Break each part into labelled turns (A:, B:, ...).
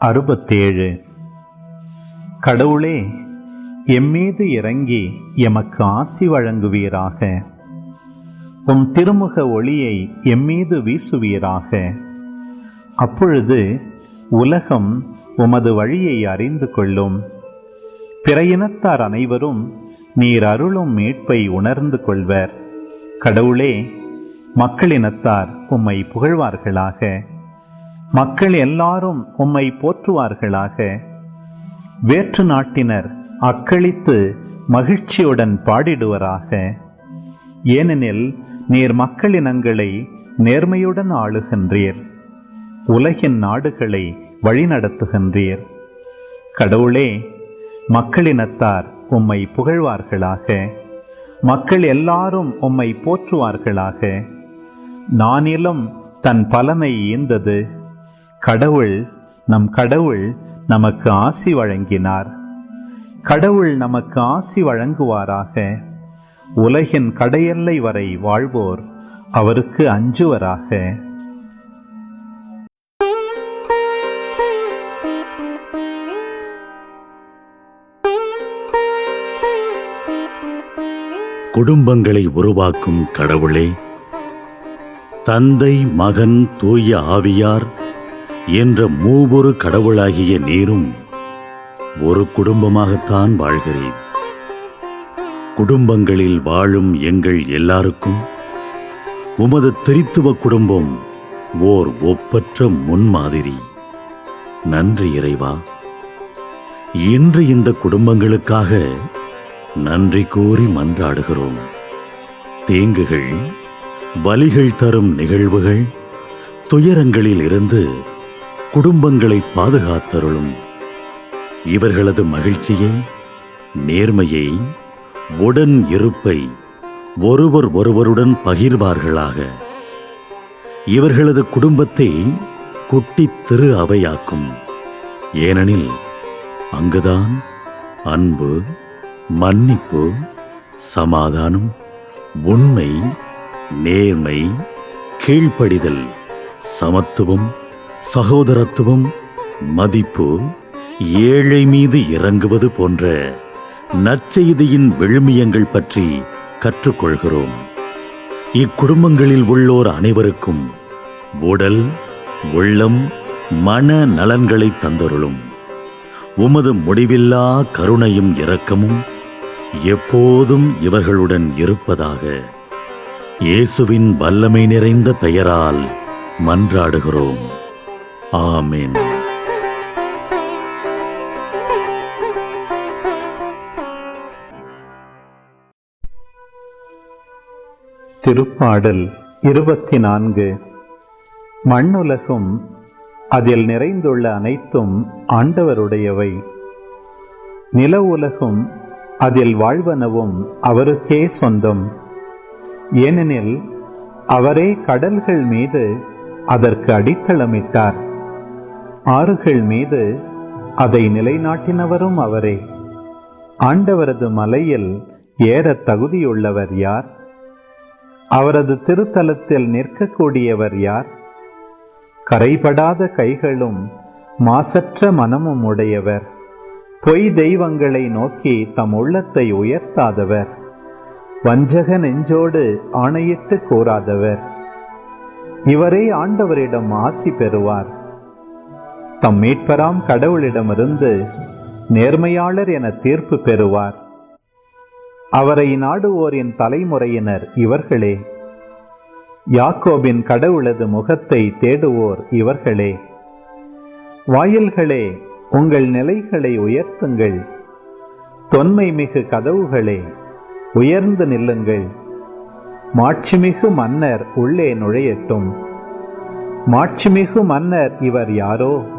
A: அறுபத்தேழு. கடவுளே எம்மீது இறங்கி எமக்கு ஆசி வழங்குவீராக. உம் திருமுக ஒளியை எம்மீது வீசுவீராக. அப்பொழுது உலகம் உமது வழியை அறிந்து கொள்ளும். பிற இனத்தார் அனைவரும் நீர் அருளும் மீட்பை உணர்ந்து கொள்வர். கடவுளே மக்களினத்தார் உம்மை புகழ்வார்களாக. மக்கள் எல்லாரும் உம்மை போற்றுவார்களாக. வேற்று நாட்டினர் அக்களித்து மகிழ்ச்சியுடன் பாடிடுவராக. ஏனெனில் நீர் மக்களினங்களை நேர்மையுடன் ஆளுகின்றீர். உலகின் நாடுகளை வழிநடத்துகின்றீர். கடவுளே மக்களினத்தார் உம்மை புகழ்வார்களாக. மக்கள் எல்லாரும் உம்மை போற்றுவார்களாக. நானிலும் தன் பலனை ஈந்தது. கடவுள் நம் கடவுள் நமக்கு ஆசி வழங்கினார். கடவுள் நமக்கு ஆசி வழங்குவாராக. உலகின் கடையெல்லை வரை வாழ்வோர் அவருக்கு அஞ்சுவராக.
B: குடும்பங்களை உருவாக்கும் கடவுளே தந்தை மகன் தூய ஆவியார் என்ற மூவொரு கடவுளாகிய நீரும் ஒரு குடும்பமாகத்தான் வாழ்கிறேன். குடும்பங்களில் வாழும் எங்கள் எல்லாருக்கும் உமது திரித்துவ குடும்பம் ஓர் ஒப்பற்ற முன்மாதிரி. நன்றி இறைவா. இன்று இந்த குடும்பங்களுக்காக நன்றி கூறி மன்றாடுகிறோம். தீங்குகள் வலிகள் தரும் நிகழ்வுகள் துயரங்களில் இருந்து குடும்பங்களை பாதுகாத்தருளும். இவர்களது மகிழ்ச்சியை நேர்மையை உடன் இருப்பை ஒருவர் ஒருவருடன் பகிர்வார்களாக. இவர்களது குடும்பத்தை குட்டித் திரு அவையாக்கும். ஏனெனில் அங்குதான் அன்பு மன்னிப்பு சமாதானம் உண்மை நேர்மை கீழ்ப்படிதல் சமத்துவம் சகோதரத்துவம் மதிப்பு ஏழை மீது இறங்குவது போன்ற நற்செய்தியின் விழுமியங்கள் பற்றி கற்றுக்கொள்கிறோம். இக்குடும்பங்களில் உள்ளோர் அனைவருக்கும் உடல் உள்ளம் மன நலன்களை தந்தருளும். உமது முடிவில்லா கருணையும் இரக்கமும் எப்போதும் இவர்களுடன் இருப்பதாக இயேசுவின் வல்லமை நிறைந்த பெயரால் மன்றாடுகிறோம். ஆமீன்.
A: திருப்பாடல் இருபத்தி நான்கு மண்ணுலகும் அதில் நிறைந்துள்ள அனைத்தும் ஆண்டவருடையவை. நில உலகும் அதில் வாழ்வனவும் அவருக்கே சொந்தம். ஏனெனில் அவரே கடல்கள் மீது அதற்கு அடித்தளமிட்டார். ஆறுகள் மீது அதை நிலைநாட்டினவரும் அவரே. ஆண்டவரது மலையில் ஏற தகுதியுள்ளவர் யார்? அவரது திருத்தலத்தில் நிற்கக்கூடியவர் யார்? கரைபடாத கைகளும் மாசற்ற மனமும் உடையவர். பொய் தெய்வங்களை நோக்கி தம் உள்ளத்தை உயர்த்தாதவர். வஞ்சக நெஞ்சோடு ஆணையிட்டு கூறாதவர். இவரே ஆண்டவரிடம் ஆசி பெறுவார். தம் மீட்பராம் கடவுளிடமிருந்து நேர்மையாளர் என தீர்ப்பு பெறுவார். அவரை நாடுவோரின் தலைமுறையினர் இவர்களே. யாக்கோபின் கடவுளது முகத்தை தேடுவோர் இவர்களே. வாயில்களே உங்கள் நிலைகளை உயர்த்துங்கள். தொன்மை மிகு கதவுகளே உயர்ந்து நில்லுங்கள். மாட்சிமிகு மன்னர் உள்ளே நுழையட்டும். மாட்சிமிகு மன்னர் இவர் யாரோ?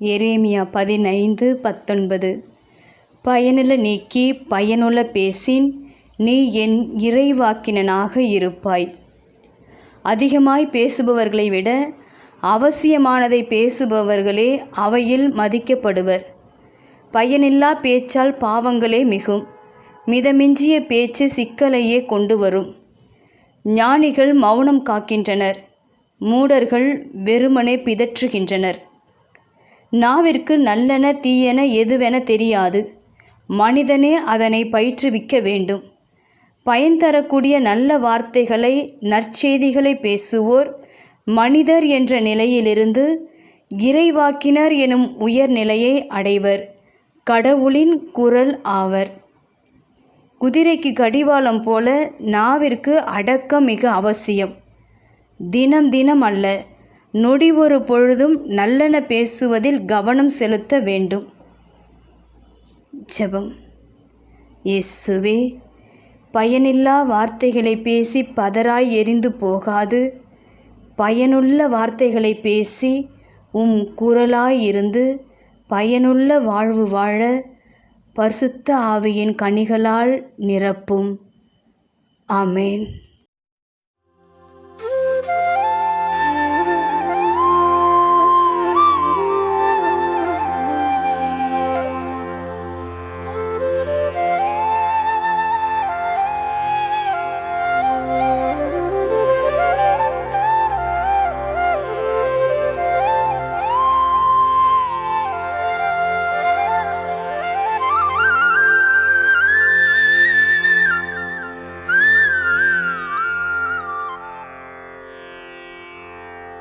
C: எரேமியா பதினைந்து பத்தொன்பது. பயனில நீக்கி பயனுள்ள பேசின் நீ என் இறைவாக்கினனாக இருப்பாய். அதிகமாய் பேசுபவர்களை விட அவசியமானதை பேசுபவர்களே அவையில் மதிக்கப்படுவர். பயனில்லா பேச்சால் பாவங்களே மிகும். மிதமிஞ்சிய பேச்சு சிக்கலையே கொண்டு வரும் ஞானிகள் மௌனம் காக்கின்றனர். மூடர்கள் வெறுமனே பிதற்றுகின்றனர். நாவிற்கு நல்லென தீயென எதுவென தெரியாது. மனிதனே அதனை பயிற்றுவிக்க வேண்டும். பயன் தரக்கூடிய நல்ல வார்த்தைகளை நற்செய்திகளை பேசுவோர் மனிதர் என்ற நிலையிலிருந்து இறைவாக்கினர் எனும் உயர் நிலையை அடைவர். கடவுளின் குரல் ஆவர். குதிரைக்கு கடிவாளம் போல நாவிற்கு அடக்கம் மிக அவசியம். தினம் தினம் அல்ல நொடி ஒரு பொழுதும் நல்லன பேசுவதில் கவனம் செலுத்த வேண்டும். ஜெபம். இயேசுவே பயனில்லா வார்த்தைகளை பேசி பதராய் எரிந்து போகாது. பயனுள்ள வார்த்தைகளை பேசி உம் குரலாய் இருந்து பயனுள்ள வாழ்வு வாழ பரிசுத்த ஆவியின் கனிகளால் நிரப்பும். ஆமேன்.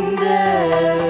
D: wonder.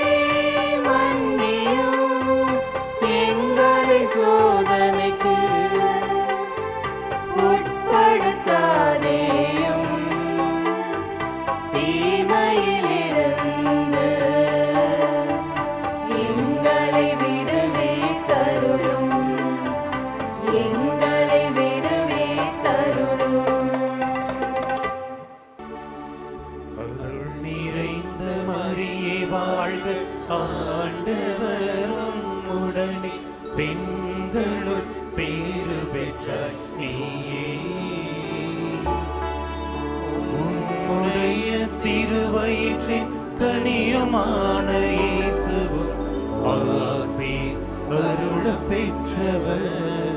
E: பெற்றவர்